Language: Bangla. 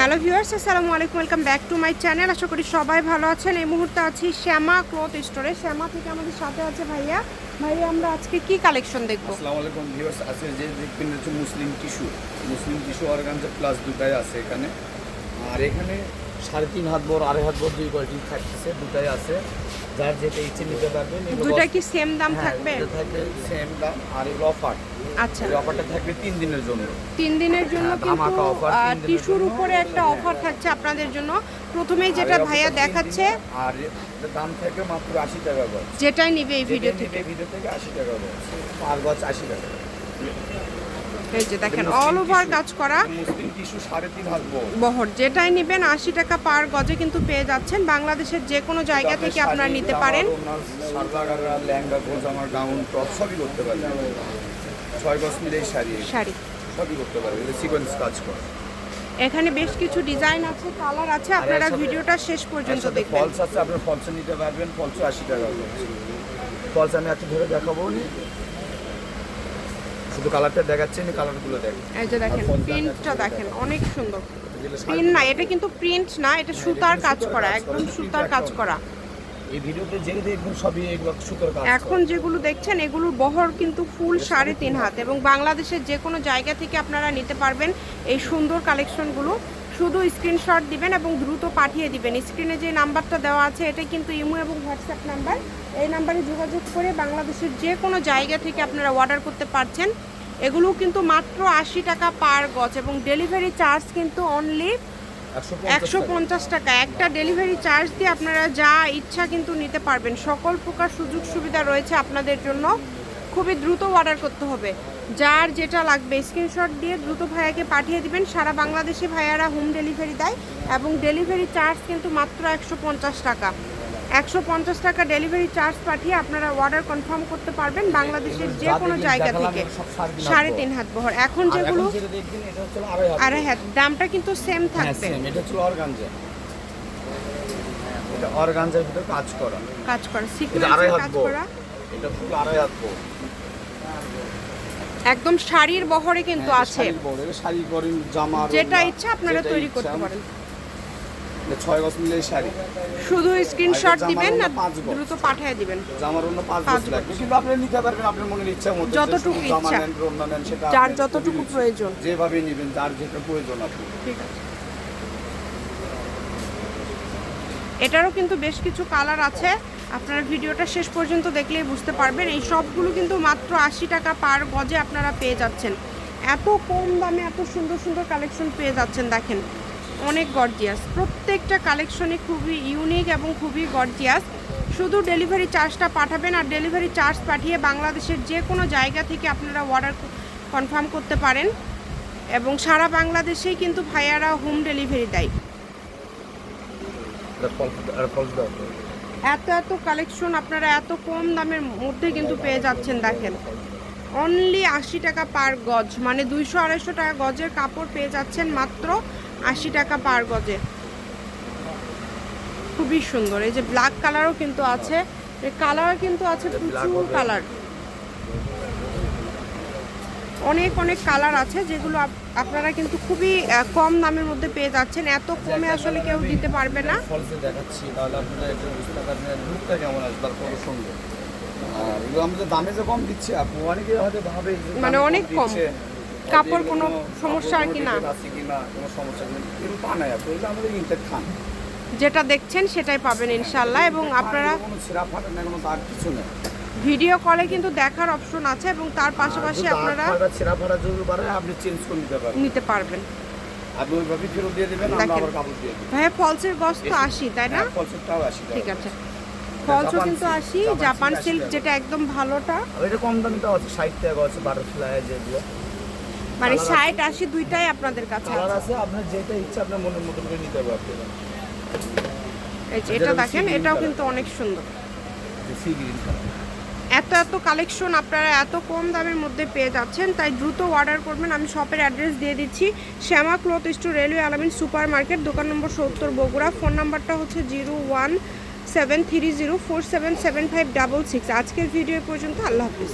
হ্যালো ভিউয়ার্স, আসসালামু আলাইকুম, welcome back to my channel. আশা করি সবাই ভালো আছেন। এই মুহূর্তে আছি শ্যামা ক্লথ স্টোরে। শ্যামা থেকে আমাদের সাথে আছে ভাইয়া। ভাইয়া, আমরা আজকে কি কালেকশন দেখব? আসসালামু আলাইকুম ভিউয়ার্স আছে যে দেখবেন হচ্ছে muslin tissue muslin tissue organza plus দুটাই আছে এখানে। আর এখানে সাড়ে তিন হাত বড়, আড়াই হাত বড় দুই কোয়ালিটি থাকতেছে, দুটাই আছে। যার যেটা ইচ্ছে নিতে পারবেন দুটা কি সেম দাম হ্যাঁ, থাকবে? থাকবে সেম দাম আর এগুলো অফার আচ্ছা। এই অফারটা থাকবে তিন দিনের জন্য। তিন দিনের জন্য হ্যাঁ, কিন্তু টিস্যুর উপরে একটা অফার থাকছে আপনাদের জন্য। প্রথমেই যেটা ভাইয়া দেখাচ্ছে আর দাম থাকবে মাত্র আশি টাকা গজ। যেটাই নিবে এই ভিডিও থেকে। ভিডিও থেকে আশি টাকা গজ। আর গজ আশি টাকা। এই যে দেখেন অল ওভার কাজ করা। বহর যেটাই নেবেন আশি টাকা পার গজে কিন্তু পেয়ে যাচ্ছেন। বাংলাদেশের যে কোনো জায়গা থেকে আপনারা নিতে পারেন। শাড়ি। এখানে বেশ কিছু ডিজাইন আছে কালার আছে। আপনারা ভিডিওটা শেষ পর্যন্ত দেখবেন। ফলস আছে আপনার ফলস নিতে পারবেন। ফলসও আশি টাকা ফলস আমি একটু ধরে দেখাবো। শুধু কালারটা দেখাচ্ছি না কালারগুলো দেখেন। এই যে দেখেন প্রিন্টটা দেখেন অনেক সুন্দর। প্রিন্ট না এটা কিন্তু প্রিন্ট না এটা সুতার কাজ করা একদম সুতার কাজ করা। এই ভিডিওতে যে দেখবেন সবই এগুলো সুতার কাজ এখন যেগুলো দেখছেন এগুলোর বহর কিন্তু ফুল সাড়ে তিন হাত এবং বাংলাদেশের যে কোনো জায়গা থেকে আপনারা নিতে পারবেন এই সুন্দর কালেকশনগুলো শুধু স্ক্রিনশট দিবেন এবং দ্রুত পাঠিয়ে দিবেন। স্ক্রিনে যে নাম্বারটা দেওয়া আছে এটা কিন্তু ইমো এবং হোয়াটসঅ্যাপ নাম্বার। এই নাম্বারে যোগাযোগ করে বাংলাদেশের যে কোনো জায়গা থেকে আপনারা অর্ডার করতে পারছেন। এগুলো কিন্তু মাত্র আশি টাকা পার গজ এবং ডেলিভারি চার্জ কিন্তু অনলি একশো পঞ্চাশ টাকা। একটা ডেলিভারি চার্জ দিয়ে আপনারা যা ইচ্ছা কিন্তু নিতে পারবেন। সকল প্রকার সুযোগ সুবিধা রয়েছে আপনাদের জন্য। খুবই দ্রুত অর্ডার করতে হবে। যার যেটা লাগবে স্ক্রিনশট দিয়ে দ্রুত ভাইয়াকে পাঠিয়ে দিবেন। সারা বাংলাদেশে ভাইয়ারা হোম ডেলিভারি দেয় এবং ডেলিভারি চার্জ কিন্তু মাত্র একশো পঞ্চাশ টাকা। একশো পঞ্চাশ টাকা ডেলিভারি চার্জ পাঠিয়ে আপনারা অর্ডার কনফার্ম করতে পারবেন বাংলাদেশের যে কোনো জায়গা থেকে। সাড়ে তিন হাত বহর। এখন যেগুলো আড়াই হাত আর হ্যাঁ দামটা কিন্তু সেম হ্যাঁ থাকবে। অর্গানজার ভিতরে কাজ করা। কাজ করা। হাত কাজ করা। এটা ফুল আড়াই হাত বড় একদম শাড়ির বহরে কিন্তু হ্যাঁ, আছে। শাড়ির শাড়ি করেন জামা যেটা ইচ্ছা আপনারা তৈরি করতে পারেন। ছয় গজ মিলে শাড়ি। শুধু স্ক্রিনশট দিবেন না দ্রুত পাঠিয়ে দিবেন। জামার অন্য পাঁচ পাঁচ গজ লাগবে কিন্তু আপনি নিতে পারবেন আপনার মনের ইচ্ছা মতো। যতটুকু ইচ্ছা। সেটা যার যতটুকু। প্রয়োজন। যেভাবে নেবেন যার যেটা প্রয়োজন আপনি। ঠিক আছে। এটারও কিন্তু বেশ কিছু কালার আছে। আপনারা ভিডিওটা শেষ পর্যন্ত দেখলেই বুঝতে পারবেন, এই সবগুলো কিন্তু মাত্র আশি টাকা পার গজে আপনারা পেয়ে যাচ্ছেন। এত কম দামে এত সুন্দর সুন্দর কালেকশন পেয়ে যাচ্ছেন, দেখেন। অনেক গর্জিয়াস প্রত্যেকটা কালেকশনে খুবই ইউনিক এবং খুবই গর্জিয়াস শুধু ডেলিভারি চার্জটা পাঠাবেন আর ডেলিভারি চার্জ পাঠিয়ে বাংলাদেশের যে কোনো জায়গা থেকে আপনারা অর্ডার কনফার্ম করতে পারেন। এবং সারা বাংলাদেশেই কিন্তু ভাইয়ারা হোম ডেলিভারি দেয়। এত এত কালেকশন আপনারা এত কম দামের মধ্যে কিন্তু পেয়ে যাচ্ছেন দেখেন। অনলি আশি টাকা পার গজ মানে দুইশো আড়াইশো টাকা গজের কাপড় পেয়ে যাচ্ছেন মাত্র আশি টাকা পার গজে। খুবই সুন্দর এই যে ব্ল্যাক কালারও কিন্তু আছে কালার কিন্তু আছে প্রচুর কালার অনেক অনেক কালার আছে যেগুলো আপ- আপনারা কিন্তু খুবই কম দামের মধ্যে পেয়ে যাচ্ছেন। এত কমে আসলে কেউ দিতে পারবে না। দেখাচ্ছি তাহলে আপনারা একটু বুঝতে পারবেন লুকটা কেমন আসবে আর এগুলো দামে যে কম দিচ্ছে আপু অনেকে হয়তো ভাবে মানে অনেক কম। কাপড় কোনো সমস্যা আর কি না? আছে কি না কোনো সমস্যা নেই। কিন্তু তা নাই আপু আমাদের ইনটেক খান। যেটা দেখছেন সেটাই পাবেন ইনশাল্লাহ এবং আপনারা কোনো ছিঁড়া ফাটা না কোনো তার কিছু নেই। ভিডিও কলে কিন্তু দেখার অপশন আছে এবং তার পাশাপাশি আপনারা ছিঁড়া ফাটা আপনি চেঞ্জ করে নিতে পারবেন। নিতে পারবেন। আপনি ওইভাবে ফেরত দিয়ে দেবেন আমরা আবার কাপড় দিয়ে দেবো। ভাইয়া ফলসের গজ তো আসি তাই না? হ্যাঁ, ফলসেরটাও আসি ঠিক আছে। ফলসও কিন্তু silk, আসি জাপান জাপান সিল্ক যেটা একদম ভালোটা। এটা কম দামিটাও আছে ষাট টাকা আছে বাটারফ্লাই যেগুলো। মানে Colour আছে। ষাট আশি দুইটাই আপনাদের কাছে আছে। আছে আপনার যেটা ইচ্ছা আপনার মনের মতন করে নিতে পারবেন। এই যে এটা দেখেন এটাও কিন্তু অনেক সুন্দর। সি গ্রিন কালার এত এত কালেকশন আপনারা এত কম দামের মধ্যে পেয়ে যাচ্ছেন, তাই দ্রুত অর্ডার করবেন। আমি শপের অ্যাড্রেস দিয়ে দিচ্ছি। Shyama cloth store railway Alamin super market দোকান নম্বর সত্তর, বগুড়া। ফোন নাম্বারটা হচ্ছে zero one seven three zero four seven seven five double six আজকের ভিডিও পর্যন্ত, আল্লাহ হাফিজ।